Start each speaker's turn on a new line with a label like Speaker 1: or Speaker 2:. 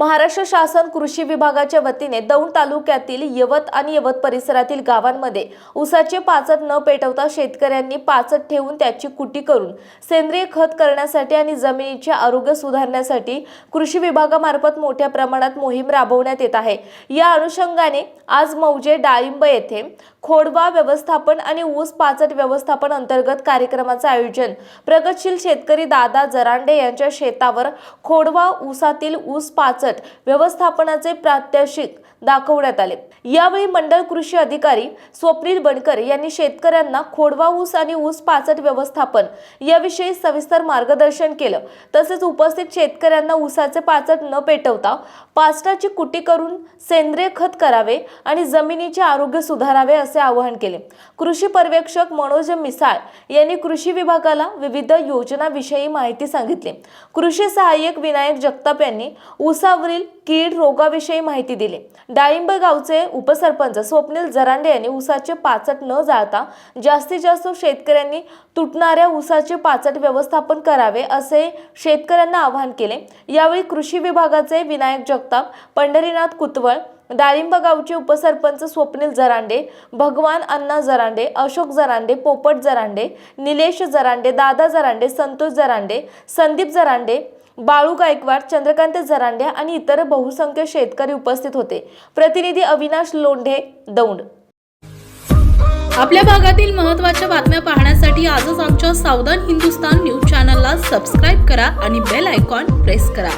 Speaker 1: महाराष्ट्र शासन कृषी विभागाच्या वतीने दौंड तालुक्यातील यवत आणि यवत परिसरातील गावांमध्ये ऊसाचे पाचट न पेटवता शेतकऱ्यांनी पाचट ठेवून त्याची कुटी करून सेंद्रिय खत करण्यासाठी आणि जमिनीचे आरोग्य सुधारण्यासाठी कृषी विभागामार्फत मोठ्या प्रमाणात मोहीम राबवण्यात येत आहे. या अनुषंगाने आज मौजे डाळिंब येथे खोडवा व्यवस्थापन आणि ऊस पाचट व्यवस्थापन अंतर्गत कार्यक्रमाचे आयोजन प्रगतशील शेतकरी दादा जरांडे यांच्या शेतावर खोडवा ऊसातील ऊस पाचट व्यवस्थापनाचे प्रात्यक्षिक दाखवण्यात आले. यावेळी मंडळ कृषी अधिकारी स्वप्नील बनकर यांनी शेतकऱ्यांना खोडवा ऊस आणि ऊस पाचट व्यवस्थापन याविषयी सविस्तर मार्गदर्शन केलं. तसेच उपस्थित शेतकऱ्यांना ऊसाचे पाचट न पेटवता पाचटाची कुटी करून सेंद्रिय खत करावे आणि जमिनीचे आरोग्य सुधारावे असे आवाहन केले. कृषी पर्यवेक्षक मनोज मिसाळ यांनी कृषी विभागाला विविध योजनाविषयी माहिती सांगितली. कृषी सहाय्यक विनायक जगताप यांनी पिकावरील कीड रोगाविषयी माहिती दिली. डाळिंब गावचे उपसरपंच स्वप्नील जरांडे यांनी ऊसाचे पाचट न जाळता जास्तीत जास्त शेतकऱ्यांनी तुटणाऱ्या ऊसाचे पाचट व्यवस्थापन करावे असे शेतकऱ्यांना आवाहन केले. यावेळी कृषी विभागाचे विनायक जगताप पंढरीनाथ कुतवळ डाळिंब गावचे उपसरपंच स्वप्नील जरांडे भगवान अण्णा जरांडे अशोक जरांडे पोपट जरांडे निलेश जरांडे दादा जरांडे संतोष जरांडे संदीप जरांडे बाळू गायकवाड चंद्रकांत जरांडे आणि इतर बहुसंख्य शेतकरी उपस्थित होते. प्रतिनिधी अविनाश लोंढे दौंड.
Speaker 2: आपल्या भागातील महत्त्वाच्या बातम्या पाहण्यासाठी आजच आमच्या सावधान हिंदुस्तान न्यूज चॅनलला सबस्क्राईब करा आणि बेल आयकॉन प्रेस करा.